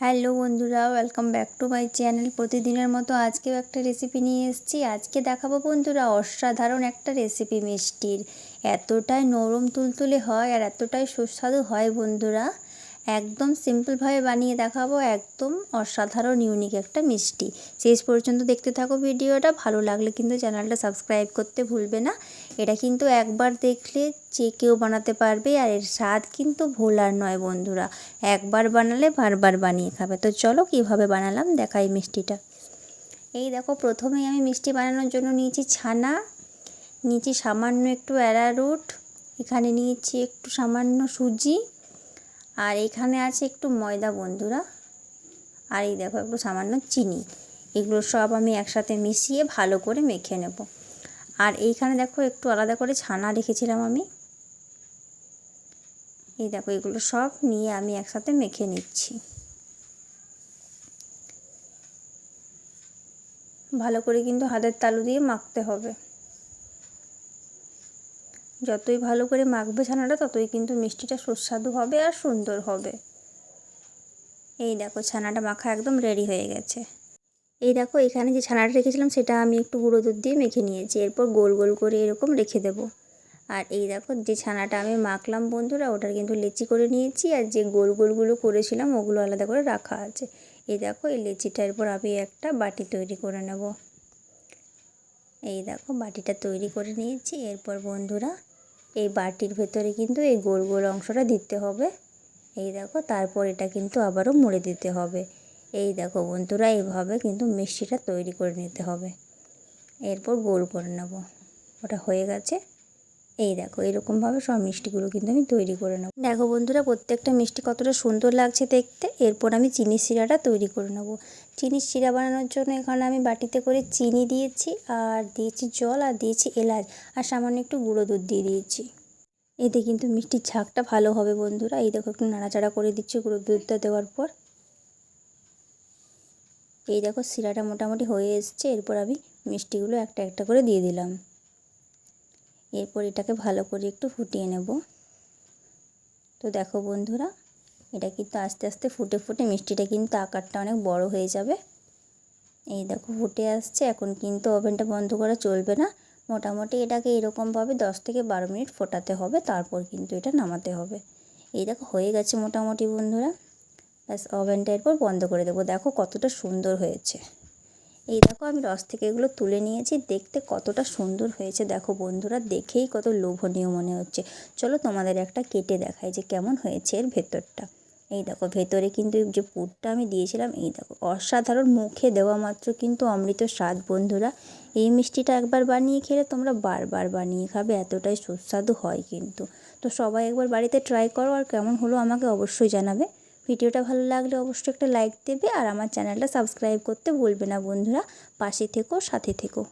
Hello বন্ধুরা welcome back to my channel প্রতিদিনের মতো আজকেও একটা রেসিপি নিয়ে এসেছি। আজকে দেখাবো বন্ধুরা, অসাধারণ একটা রেসিপি মিষ্টির। এতটাই নরম তুলতুলে হয় আর এতটাই সুস্বাদু হয় বন্ধুরা। একদম সিম্পলভাবে বানিয়ে দেখাবো, একদম অসাধারণ ইউনিক একটা মিষ্টি। শেষ পর্যন্ত দেখতে থাকো ভিডিওটা, ভালো লাগলে কিন্তু চ্যানেলটা সাবস্ক্রাইব করতে ভুলবে না। এটা কিন্তু একবার দেখলে যে কেউ বানাতে পারবে, আর এর স্বাদ কিন্তু ভোলার নয় বন্ধুরা। একবার বানালে বারবার বানিয়ে খাবে। তো চলো কীভাবে বানালাম, দেখাই মিষ্টিটা। এই দেখো, প্রথমেই আমি মিষ্টি বানানোর জন্য নিয়েছি ছানা, নিয়েছি সামান্য একটু অ্যারারুট, এখানে নিয়েছি একটু সামান্য সুজি আর এখানে আছে একটু ময়দা, বন্ধুরা। আর এই দেখো, একটু সামান্য চিনি। এগুলো সব আমি একসাথে মিশিয়ে ভালো করে মেখে নেব। আর এইখানে দেখো, একটু আলাদা করে ছানা রেখেছিলাম আমি। এই দেখো, এগুলো সব নিয়ে আমি একসাথে মেখে নিচ্ছি। ভালো করে কিন্তু হাতের তালু দিয়ে মাখতে হবে। যতই ভালো করে মাখবে ছানাটা, ততই কিন্তু মিষ্টিটা সুস্বাদু হবে আর সুন্দর হবে। এই দেখো, ছানাটা মাখা একদম রেডি হয়ে গেছে। এই দেখো, এখানে যে ছানাটা রেখেছিলাম, সেটা আমি একটু গুঁড়ো দুধ দিয়ে মেখে নিয়েছি। এরপর গোল গোল করে এরকম রেখে দেব। আর এই দেখো, যে ছানাটা আমি মাখলাম, বন্ধুরা, ওটার কিন্তু লেচি করে নিয়েছি। আর যে গোল গোলগুলো করেছিলাম, ওগুলো আলাদা করে রাখা আছে। এই দেখো, এই লেচিটার এরপর আমি একটা বাটি তৈরি করে নেব। এই দেখো বাটিটা তৈরি করে নিয়েছি। এরপর বন্ধুরা এই বাটির ভেতরে কিন্তু এই গোল গোল অংশটা দিতে হবে। এই দেখো, তারপর এটা কিন্তু আবারও মুড়ে দিতে হবে। এই দেখো বন্ধুরা, এইভাবে কিন্তু মিষ্টিটা তৈরি করে নিতে হবে। এরপর গোল করে নেব। ওটা হয়ে গেছে। এই দেখো, এরকমভাবে সব মিষ্টিগুলো কিন্তু আমি তৈরি করে নেব। দেখো বন্ধুরা, প্রত্যেকটা মিষ্টি কতটা সুন্দর লাগছে দেখতে। এরপর আমি চিনির শিরাটা তৈরি করে নেব। চিনির শিরা বানানোর জন্য এখানে আমি বাটিতে করে চিনি দিয়েছি, আর দিয়েছি জল, আর দিয়েছি এলাচ, আর সামান্য একটু গুঁড়ো দুধ দিয়ে দিয়েছি। এতে কিন্তু মিষ্টির ঝাঁকটা ভালো হবে বন্ধুরা। এই দেখো একটু নাড়াচাড়া করে দিচ্ছি গুঁড়ো দুধটা দেওয়ার পর। এই দেখো শিরাটা মোটামুটি হয়ে এসছে, এরপর আমি মিষ্টিগুলো একটা একটা করে দিয়ে দিলাম। এরপর এটাকে ভালো করে একটু ফুটিয়ে নেব। তো দেখো বন্ধুরা এটা কিন্তু আস্তে আস্তে ফুটে ফুটে মিষ্টিটা কিন্তু আকারটা অনেক বড় হয়ে যাবে। এই দেখো ফুটে আসছে, এখন কিন্তু ওভেনটা বন্ধ করা চলবে না। মোটামুটি এটাকে এরকমভাবে দশ থেকে বারো মিনিট ফোটাতে হবে, তারপর কিন্তু এটা নামাতে হবে। এই দেখো হয়ে গেছে মোটামুটি বন্ধুরা। ব্যাস, ওভেনটা এরপর বন্ধ করে দেবো। দেখো কতটা সুন্দর হয়েছে। এই দেখো আমি রস থেকে এগুলো তুলে নিয়েছি, দেখতে কতটা সুন্দর হয়েছে। দেখো বন্ধুরা, দেখেই কত লোভনীয় মনে হচ্ছে। চলো তোমাদের একটা কেটে দেখাই যে কেমন হয়েছে এর ভেতরটা। এই দেখো ভেতরে কিন্তু যে পুরটা আমি দিয়েছিলাম, এই দেখো অসাধারণ মুখে দেওয়া মাত্র কিন্তু অমৃত স্বাদ, বন্ধুরা। এই মিষ্টিটা একবার বানিয়ে খেলে তোমরা বারবার বানিয়ে খাবে, এতটাই সুস্বাদু হয় কিন্তু। তো সবাই একবার বাড়িতে ট্রাই করো আর কেমন হলো আমাকে অবশ্যই জানাবে। ভিডিওটা ভালো লাগলে অবশ্যই একটা লাইক দেবে আর আমার চ্যানেলটা সাবস্ক্রাইব করতে ভুলবে না, বন্ধুরা। পাশে থেকো, সাথে থেকো।